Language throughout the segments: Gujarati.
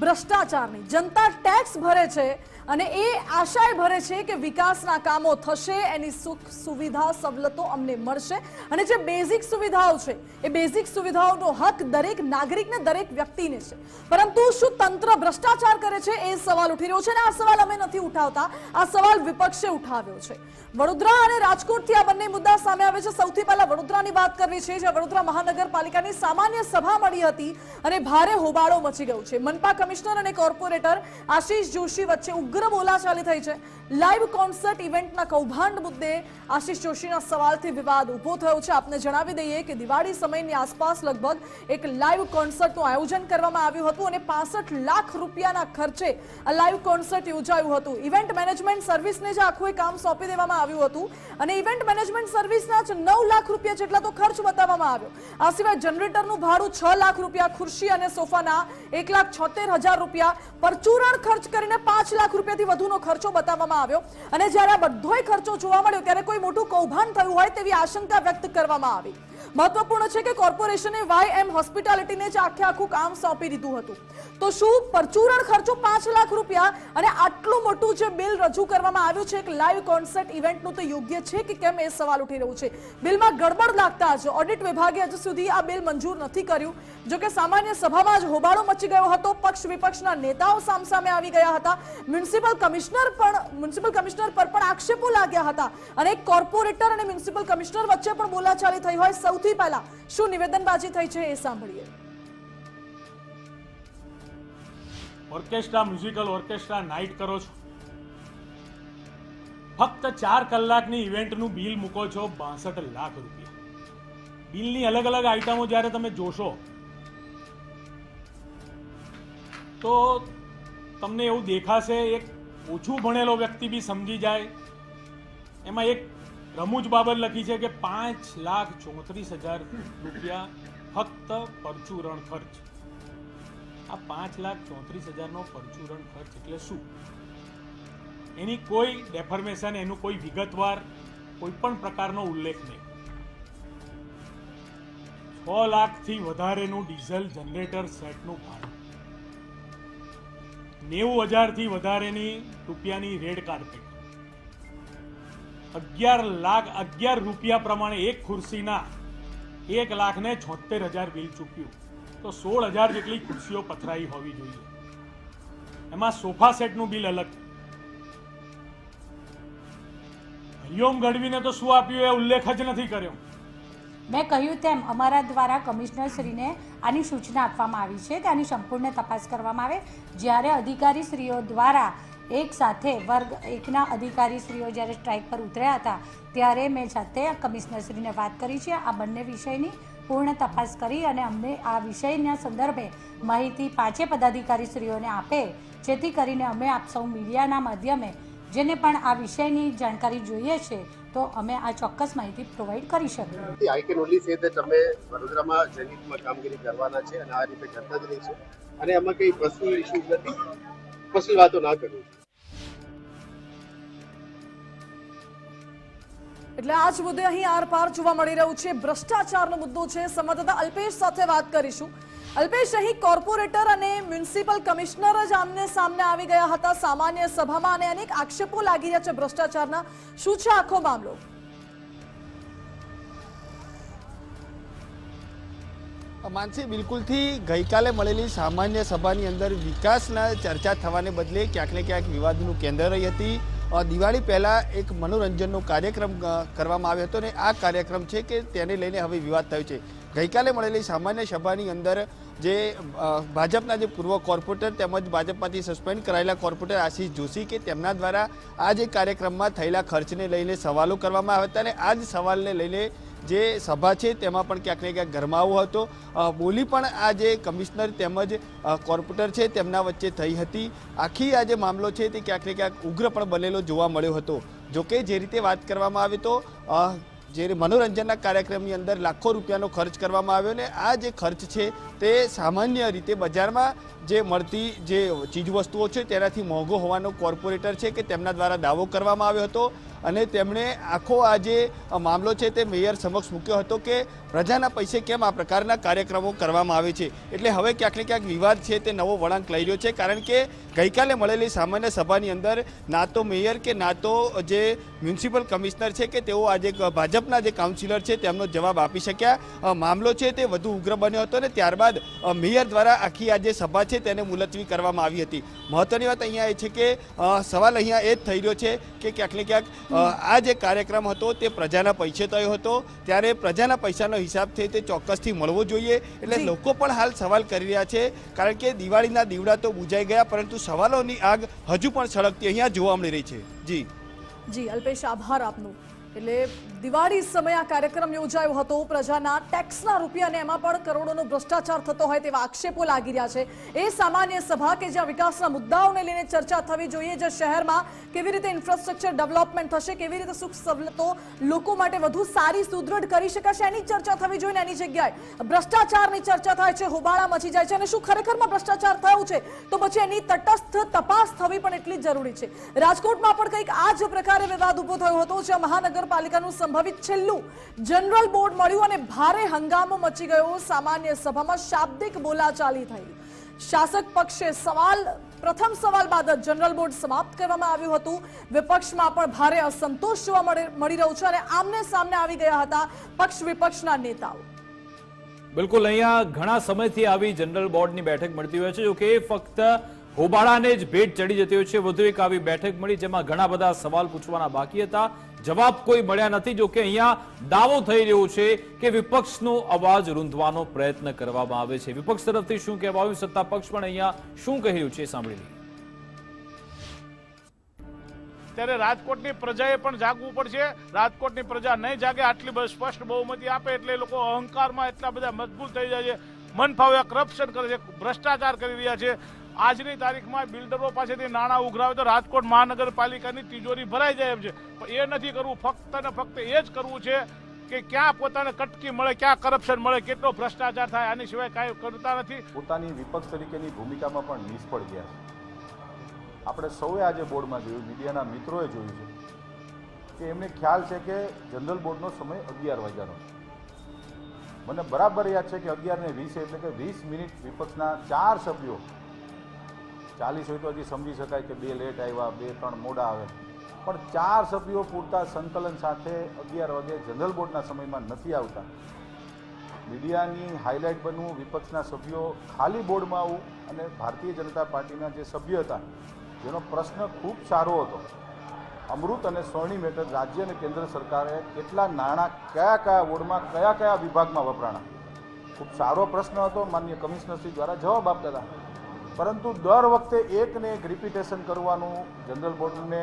ભ્રષ્ટાચારની. જનતા ટેક્સ ભરે છે અને એ આશાએ ભરે છે કે વિકાસના કામો થશે, એની સુખ સુવિધા સવલતો અમને મળશે. અને જે બેઝિક સુવિધાઓ છે, એ બેઝિક સુવિધાઓનો હક દરેક નાગરિકને, દરેક વ્યક્તિને છે. પરંતુ શું તંત્ર ભ્રષ્ટાચાર કરે છે એ સવાલ ઉઠી રહ્યો છે અને આ સવાલ અમે નથી ઉઠાવતા. આ સવાલ વિપક્ષે ઉઠાવ્યો છે. વડોદરા અને રાજકોટથી આ બંને મુદ્દા સામે આવે છે. સૌથી પહેલા વડોદરાની વાત કરવી છે. જ્યાં વડોદરા મહાનગરપાલિકાની સામાન્ય સભા મળી હતી અને ભારે હોબાળો મચી ગયો છે. મનપા કમિશનર અને કોર્પોરેટર આશીષ જોશી વચ્ચે ઉગ્ર બોલાચાલી થઈ છે. લાઈવ કોન્સર્ટ ઇવેન્ટના કૌભાંડ મુદ્દે આશીષ જોશીના સવાલથી વિવાદ ઊભો થયો છે. આપને જણાવી દઈએ કે દિવાળી સમયની આસપાસ લગભગ એક લાઈવ કોન્સર્ટનું આયોજન કરવામાં આવ્યું હતું અને પાસઠ લાખ રૂપિયાના ખર્ચે આ લાઈવ કોન્સર્ટ યોજાયું હતું. ઇવેન્ટ મેનેજમેન્ટ સર્વિસને જ આખું કામ સોંપી દેવામાં આવ્યું હતું અને ઇવેન્ટ મેનેજમેન્ટ સર્વિસના જ નવ લાખ રૂપિયા જેટલા તો ખર્ચ બતાવવામાં આવ્યો. આ સિવાય જનરેટરનું ભાડું છ લાખ રૂપિયા, ખુરશી અને સોફાના એક લાખ છોતેર હજાર રૂપિયા પરચુરણ ખર્ચ કરીને પાંચ લાખ રૂપિયાથી વધુનો ખર્ચો બતાવવામાં આવ્યો. અને જ્યારે આ બધોય ખર્ચો જોવા મળ્યો, ત્યારે કોઈ મોટું કૌભાંડ થયું હોય તેવી આશંકા વ્યક્ત કરવામાં આવી. મહત્વપૂર્ણ છે કે કોર્પોરેશને વાય એમ હોસ્પિટાલિટીને જ આખે આખું કામ સોંપી દીધું હતું. તો શું પરચુરણ ખર્ચો પાંચ લાખ રૂપિયા અને આટલું મોટું જે બિલ રજૂ કરવામાં આવ્યું છે, એક લાઈવ કોન્સર્ટ ઇવેન્ટનું તો યોગ્ય છે કે કેમ એ સવાલ ઉઠી રહ્યું છે? બિલમાં ગડબડ લાગતા જ ઓડિટ વિભાગે હજુ સુધી આ બિલ મંજૂર નથી કર્યું. જો કે સામાન્ય સભામાં જ હોબાળો મચી ગયો હતો. પક્ષ વિપક્ષના નેતાઓ સામસામે આવી ગયા હતા. મ્યુનિસિપલ કમિશનર પણ, મ્યુનિસિપલ કમિશનર પર પણ આક્ષેપો લાગ્યા હતા. અને કોર્પોરેટર અને મ્યુનિસિપલ કમિશનર વચ્ચે પણ બોલાચાલી થઈ હોય સૌથી પહેલા શું નિવેદનબાજી થઈ છે એ સાંભળીએ. ઓર્કેસ્ટ્રા, મ્યુઝિકલ ઓર્કેસ્ટ્રા નાઇટ કરો છો. ફક્ત ચાર કલાકની ઇવેન્ટનું બિલ મૂકો છો બાસઠ લાખ રૂપિયા. બિલની અલગ અલગ આઇટમો જ્યારે તમે જોશો, તો તમને એવું દેખાશે, એક ઓછું ભણેલો વ્યક્તિ બી સમજી જાય. એમાં એક રમૂજ બાબત લખી છે કે પાંચ લાખ ચોત્રીસ હજાર રૂપિયા ફક્ત પરચુરણ ખર્ચ. આ પાંચ લાખ ચોત્રીસ હજારનો પરચુરણ ખર્ચ એટલે શું? એની કોઈ ડેફર્મેશન એનું કોઈ વિગતવાર, કોઈ પણ પ્રકારનો ઉલ્લેખ નહીં. છ લાખથી વધારેનું ડીઝલ જનરેટર સેટનું ભાડું. નેવું હજારથી વધારેની રૂપિયાની રેડ કાર્પેટ. અગિયાર લાખ, અગિયાર રૂપિયા પ્રમાણે એક ખુરશીના એક લાખ ને છોતેર હજાર બિલ ચૂક્યું. તો સોળ હજાર જેટલી ખુરશીઓ પથરાઈ હોવી જોઈએ. એમાં સોફા સેટનું બિલ અલગ. હરિઓમ ગઢવીને તો શું આપ્યું એ ઉલ્લેખ જ નથી કર્યો. મેં કહ્યું તેમ, અમારા દ્વારા કમિશનરશ્રીને આની સૂચના આપવામાં આવી છે કે આની સંપૂર્ણ તપાસ કરવામાં આવે. જ્યારે અધિકારીશ્રીઓ દ્વારા એક સાથે વર્ગ એકના અધિકારીશ્રીઓ જ્યારે સ્ટ્રાઇક પર ઉતર્યા હતા, ત્યારે મેં જાતે કમિશનરશ્રીને વાત કરી છે. આ બંને વિષયની પૂર્ણ તપાસ કરી અને અમને આ વિષયના સંદર્ભે માહિતી પાંચે પદાધિકારીશ્રીઓને આપે, જેથી કરીને અમે આપ સૌ મીડિયાના માધ્યમે જેને પણ આ વિષયની જાણકારી જોઈએ છે, તો અમે આ ચોક્કસ માહિતી પ્રોવાઈડ કરી શકીએ. I can only say that અમે વડોદરામાં જનહિતમાં કામગીરી કરવાના છે અને આ રીતે કરતા જ રહીશું. અને એમાં કંઈ પર્સનલ ઇશ્યુઝ નથી. પર્સનલ વાતો ના કરવી. એટલે આ જ મુદ્દે અહીં આરપાર જોવા મળી રહ્યું છે. ભ્રષ્ટાચારનો મુદ્દો છે. સંવાદદાતા અલ્પેશ સાથે વાત કરીશું. અલ્પેશ, અહીં કોર્પોરેટર અને મ્યુનિસિપલ કમિશનર જ આમને સામને આવી ગયા હતા સામાન્ય સભામાં અને અનેક આક્ષેપો લાગી રહ્યા છે ભ્રષ્ટાચારના. શું છે આખો મામલો? માનસી બિલકુલથી ગઈકાલે મળેલી સામાન્ય સભાની અંદર વિકાસના ચર્ચા થવાને બદલે ક્યાંક ને ક્યાંક વિવાદનું કેન્દ્ર રહી હતી. દિવાળી પહેલાં એક મનોરંજનનો કાર્યક્રમ કરવામાં આવ્યો હતો અને આ કાર્યક્રમ છે કે તેને લઈને હવે વિવાદ થયો છે. ગઈકાલે મળેલી સામાન્ય સભાની અંદર જે ભાજપના જે પૂર્વ કોર્પોરેટર તેમજ ભાજપમાંથી સસ્પેન્ડ કરાયેલા કોર્પોરેટર આશીષ જોશી કે તેમના દ્વારા આ જે કાર્યક્રમમાં થયેલા ખર્ચને લઈને સવાલો કરવામાં આવ્યા હતા અને આ જ સવાલને લઈને જે સભા છે, તેમાં પણ ક્યાંક ને ક્યાંક ગરમાવો હતો. બોલી પણ આ જે કમિશનર તેમજ કોર્પોરેટર છે, તેમના વચ્ચે થઈ હતી. આખી આ જે મામલો છે, તે ક્યાંક ને ક્યાંક ઉગ્ર પણ બનેલો જોવા મળ્યો હતો. જોકે જે રીતે વાત કરવામાં આવે તો જે મનોરંજનના કાર્યક્રમની અંદર લાખો રૂપિયાનો ખર્ચ કરવામાં આવ્યો ને આ જે ખર્ચ છે, તે સામાન્ય રીતે બજારમાં જે મળતી જે ચીજવસ્તુઓ છે, તેનાથી મોંઘો હોવાનો કોર્પોરેટર છે કે તેમના દ્વારા દાવો કરવામાં આવ્યો હતો અને તેમણે આખો આ જે મામલો છે તે મેયર સમક્ષ મૂક્યો હતો કે પ્રજાના પૈસે કેમ આ પ્રકારના કાર્યક્રમો કરવામાં આવે છે. એટલે હવે ક્યાંક ને ક્યાંક વિવાદ છે તે નવો વળાંક લઈ રહ્યો છે, કારણ કે ગઈકાલે મળેલી સામાન્ય સભાની અંદર ના તો મેયર કે ના તો જે મ્યુનિસિપલ કમિશનર છે કે તેઓ આજે ભાજપના જે કાઉન્સિલર છે તેમનો જવાબ આપી શક્યા. મામલો છે તે વધુ ઉગ્ર બન્યો હતો અને ત્યારબાદ મેયર દ્વારા આખી આ જે સભા છે તેને મુલતવી કરવામાં આવી હતી. મહત્વની વાત અહીંયા એ છે કે સવાલ અહીંયા એ જ થઈ રહ્યો છે કે ક્યાંક ને ક્યાંક આ જે કાર્યક્રમ હતો તે પ્રજાના પૈસે થયો હતો. ત્યારે પ્રજાના પૈસાનો હિસાબ છે તે ચોક્કસથી મળવો જોઈએ. એટલે લોકો પણ હાલ સવાલ કરી રહ્યા છે. કારણ કે દિવાળીના દીવડા તો બુજાઈ ગયા પરંતુ સવાલોની આગ હજુ પણ સળગતી અહીંયા જોવા મળી રહી છે. જી. જી અલ્પેશ આભાર આપનો. એટલે દિવાળી સમયે આ કાર્યક્રમ યોજાયો હતો. પ્રજાના ટેક્સના રૂપિયા અને એમાં પણ કરોડોનો ભ્રષ્ટાચાર થતો હોય તેવા આક્ષેપો લાગી રહ્યા છે. એ સામાન્ય સભા કે જ્યાં વિકાસના મુદ્દાઓને લઈને ચર્ચા થવી જોઈએ, જે શહેરમાં કેવી રીતે ઇન્ફ્રાસ્ટ્રક્ચર ડેવલપમેન્ટ થશે, કેવી રીતે સુખ સવલતો લોકો માટે વધુ સારી સુદૃઢ કરી શકાશે, એની ચર્ચા થવી જોઈએ એની જગ્યાએ. ભ્રષ્ટાચારની ચર્ચા થાય છે, હોબાળા મચી જાય છે, અને શું ખરેખરમાં ભ્રષ્ટાચાર થયું છે? તો પછી એની તટસ્થ તપાસ થવી પણ એટલી જરૂરી છે. રાજકોટમાં પણ કંઈક આ જ પ્રકારે વિવાદ ઊભો થયો હતો, જ્યાં મહાનગરપાલિકાનું સંભવિત છેલ્લું જનરલ બોર્ડ મળ્યું અને ભારે હંગામો મચી ગયો. સામાન્ય સભામાં શાબ્દિક બોલાચાલી થઈ. શાસક પક્ષે સવાલ, પ્રથમ સવાલ બાદ જનરલ બોર્ડ સમાપ્ત કરવામાં આવ્યું હતું. વિપક્ષમાં પણ ભારે અસંતોષ જોવા મળી રહ્યો છે અને આમને સામને આવી ગયા હતા પક્ષ વિપક્ષના નેતાઓ. બિલકુલ, અહીંયા ઘણા સમયથી આવી જનરલ બોર્ડની બેઠક મળતી હોય છે. જો કે ફક્ત હોબાળાને જ ભેટ ચડી જતી હોય છે. વધુ એક આવી બેઠક મળી જેમાં ઘણા બધા સવાલ પૂછવાના બાકી હતા. જવાબ કોઈ મળ્યા નથી, જો કે અહીંયા દાવો થઈ રહ્યો છે કે વિપક્ષનો અવાજ રૂંધવાનો પ્રયત્ન કરવામાં આવે છે. વિપક્ષ તરફથી શું કહેવાયું સત્તા પક્ષ પણ અહીંયા શું કહી રહ્યું છે સાંભળી લઈએ. ત્યારે રાજકોટની પ્રજાએ પણ જાગવું પડશે. રાજકોટની પ્રજા નહીં જાગે, આટલી બધી સ્પષ્ટ બહુમતી આપે એટલે લોકો અહંકારમાં એટલા બધા મજબૂત થઈ જાય છે. મન ફાવે કરપ્શન કરે છે, ભ્રષ્ટાચાર કરી રહ્યા છે. આજની તારીખમાં બિલ્ડરો પાસેથી નાણાં ઉઘરાવે તો રાજકોટ મહાનગરપાલિકાની તિજોરી ભરાઈ જાય એમ છે. પણ એ નથી કરવું, ફક્ત ને ફક્ત એ જ કરવું છે કે ક્યાં પોતાને કટકી મળે, ક્યાં કરપ્શન મળે, કેટલો ભ્રષ્ટાચાર થાય, આની સિવાય કાંઈ કરતા નથી. પોતાની વિપક્ષ તરીકેની ભૂમિકામાં પણ નિષ્ફળ ગયા છે. આપણે સૌએ આજે બોર્ડમાં જોયું, મીડિયાના મિત્રોએ જોયું છે કે એમને ખ્યાલ છે કે જનરલ બોર્ડનો સમય અગિયાર વાગ્યાનો મને બરાબર યાદ છે કે અગિયાર ને વીસ એટલે કે વીસ મિનિટ વિપક્ષના ચાર સભ્યો ચાલીસ હોય તો હજી સમજી શકાય કે બે લેટ આવ્યા, બે ત્રણ મોડા આવે. પણ ચાર સભ્યો પૂરતા સંકલન સાથે અગિયાર વાગે જનરલ બોર્ડના સમયમાં નથી આવતા. મીડિયાની હાઇલાઇટ બનવું, વિપક્ષના સભ્યો ખાલી બોર્ડમાં આવવું અને ભારતીય જનતા પાર્ટીના જે સભ્ય હતા, જેનો પ્રશ્ન ખૂબ સારો હતો. અમૃત અને સ્વર્ણિમ હેઠળ રાજ્ય અને કેન્દ્ર સરકારે કેટલા નાણાં કયા કયા બોર્ડમાં કયા કયા વિભાગમાં વપરાણા? ખૂબ સારો પ્રશ્ન હતો. માન્ય કમિશનરશ્રી દ્વારા જવાબ આપતા હતા. પરંતુ દર વખતે એકને એક રિપીટેશન કરવાનું જનરલ બોર્ડને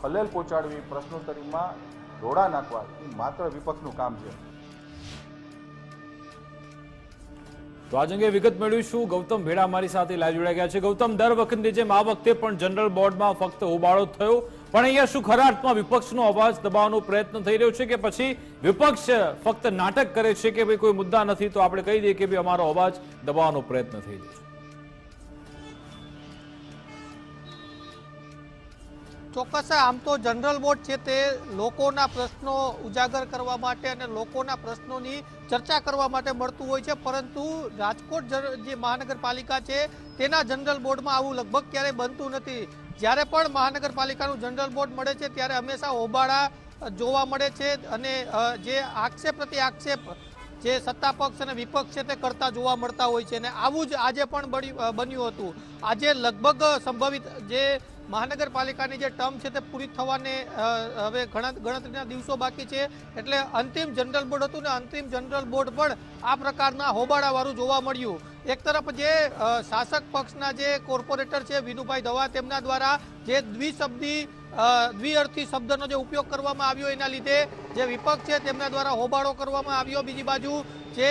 ખલેલ પહોંચાડવી, પ્રશ્નોત્તરીમાં ઢોળા નાખવા, એ માત્ર વિપક્ષનું કામ છે. તો આજ અંગે વિગત મેળવીશું. ગૌતમ ભેડા અમારી સાથે લાઈવ જોડાઈ ગયા છે. ગૌતમ, દર વખતની જેમ આ વખતે પણ જનરલ બોર્ડમાં ફક્ત હોબાળો થયો. પણ અહીંયા શું ખરા અર્થમાં વિપક્ષનો અવાજ દબાવવાનો પ્રયત્ન થઈ રહ્યો છે કે પછી વિપક્ષ ફક્ત નાટક કરે છે કે ભાઈ કોઈ મુદ્દા નથી, તો આપણે કહી દઈએ કે ભાઈ અમારો અવાજ દબાવવાનો પ્રયત્ન થઈ રહ્યો છે. ચોક્કસ આમ તો જનરલ બોર્ડ છે તે લોકોના પ્રશ્નો ઉજાગર કરવા માટે અને લોકોના પ્રશ્નોની ચર્ચા કરવા માટે મળતું હોય છે, પરંતુ રાજકોટ જે મહાનગરપાલિકા છે તેના જનરલ બોર્ડમાં આવું લગભગ ક્યારેય બનતું નથી. જ્યારે પણ મહાનગરપાલિકાનું જનરલ બોર્ડ મળે છે, ત્યારે હંમેશા હોબાળા જોવા મળે છે અને જે આક્ષેપ પ્રતિ આક્ષેપ, જે સત્તા પક્ષ અને વિપક્ષ છે તે કરતા જોવા મળતા હોય છે. અને આવું જ આજે પણ બન્યું- બન્યું હતું. આજે લગભગ સંભવિત જે મહાનગરપાલિકાની જે ટર્મ છે તે પૂરી થવાને હવે ઘણા ગણતરીના દિવસો બાકી છે. એટલે અંતિમ જનરલ બોર્ડ હતું ને અંતિમ જનરલ બોર્ડ પણ આ પ્રકારના હોબાળાવાળું જોવા મળ્યું. એક તરફ જે શાસક પક્ષના જે કોર્પોરેટર છે વિનુભાઈ દવા તેમના દ્વારા જે દ્વિશબ્દી દ્વિઅર્થી શબ્દનો જે ઉપયોગ કરવામાં આવ્યો એના લીધે, જે વિપક્ષ છે તેમના દ્વારા હોબાળો કરવામાં આવ્યો. બીજી બાજુ જે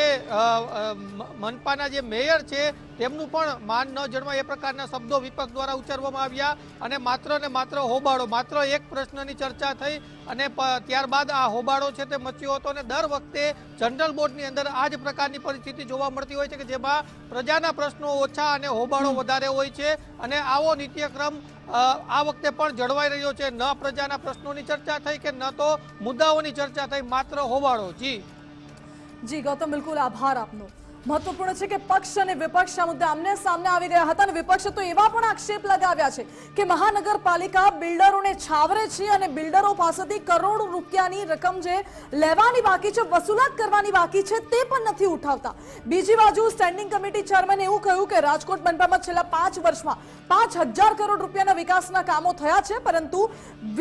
મનપાના જે મેયર છે તેમનું પણ માન ન જળવાય એ પ્રકારના શબ્દો વિપક્ષ દ્વારા ઉચ્ચારવામાં આવ્યા અને માત્ર ને માત્ર હોબાળો માત્ર એક પ્રશ્નની ચર્ચા થઈ અને ત્યારબાદ આ હોબાળો છે તે મચ્યો હતો અને દર વખતે જનરલ બોર્ડની અંદર આ જ પ્રકારની પરિસ્થિતિ જોવા મળતી હોય છે કે જેમાં પ્રજાના પ્રશ્નો ઓછા અને હોબાળો વધારે હોય છે અને આવો નિત્યક્રમ આ વખતે પણ જળવાઈ રહ્યો છે. ન પ્રજાના પ્રશ્નોની ચર્ચા થઈ કે ન તો મુદ્દાઓની ચર્ચા થઈ માત્ર હોબાળો. જી. જી ગૌતમ બિલકુલ આભાર આપનો. મહત્વપૂર્ણ છે કે પક્ષ અને વિપક્ષ આ મુદ્દે આમને સામને આવી ગયા હતા અને વિપક્ષે તો એવા પણ આક્ષેપ લગાવ્યા છે કે મહાનગરપાલિકા બિલ્ડરોને છાવરે છે અને બિલ્ડરો પાસેથી કરોડ રૂપિયાની રકમ જે લેવાની બાકી છે, વસૂલાત કરવાની બાકી છે તે પણ નથી ઉઠાવતા. બીજી બાજુ સ્ટેન્ડિંગ કમિટી ચેરમેને એવું કહ્યું કે રાજકોટ મનપામાં છેલ્લા પાંચ વર્ષમાં પાંચ હજાર કરોડ રૂપિયાના વિકાસના કામો થયા છે, પરંતુ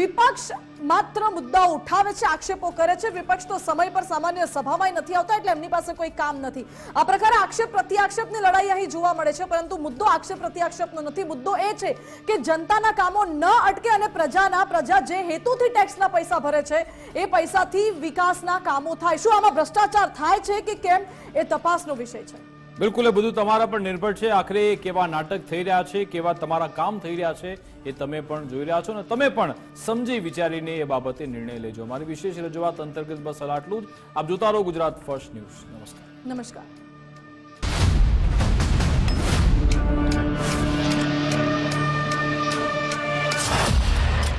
વિપક્ષ માત્ર મુદ્દાઓ ઉઠાવે છે, આક્ષેપો કરે છે. વિપક્ષ તો સમય પર સામાન્ય સભામાં નથી આવતા, એટલે એમની પાસે કોઈ કામ નથી. પ્રકારે આક્ષેપ પ્રત્યાક્ષેપની લડાઈ અહીં જોવા મળે છે પરંતુ મુદ્દો આક્ષેપ પ્રત્યાક્ષેપનો નથી. મુદ્દો એ છે કે જનતાના કામો ન અટકે અને પ્રજાના પ્રજા જે હેતુથી ટેક્સના પૈસા ભરે છે એ પૈસાથી વિકાસના કામો થાય. શું આમાં ભ્રષ્ટાચાર થાય છે કે કેમ? એ તપાસનો વિષય છે. બિલકુલ એ બધું તમારા પર નિર્ભર છે. આખરે કેવા નાટક થઈ રહ્યા છે કેવા તમારા કામ થઈ રહ્યા છે એ તમે પણ જોઈ રહ્યા છો ને તમે પણ સમજી વિચારીને એ બાબતે નિર્ણય લેજો. મારી વિશેષ રજૂઆત અંતર્ગત બસ આટલું જ. આપ જોતા રહો ગુજરાત ફર્સ્ટ ન્યૂઝ. નમસ્કાર. નમસ્કાર.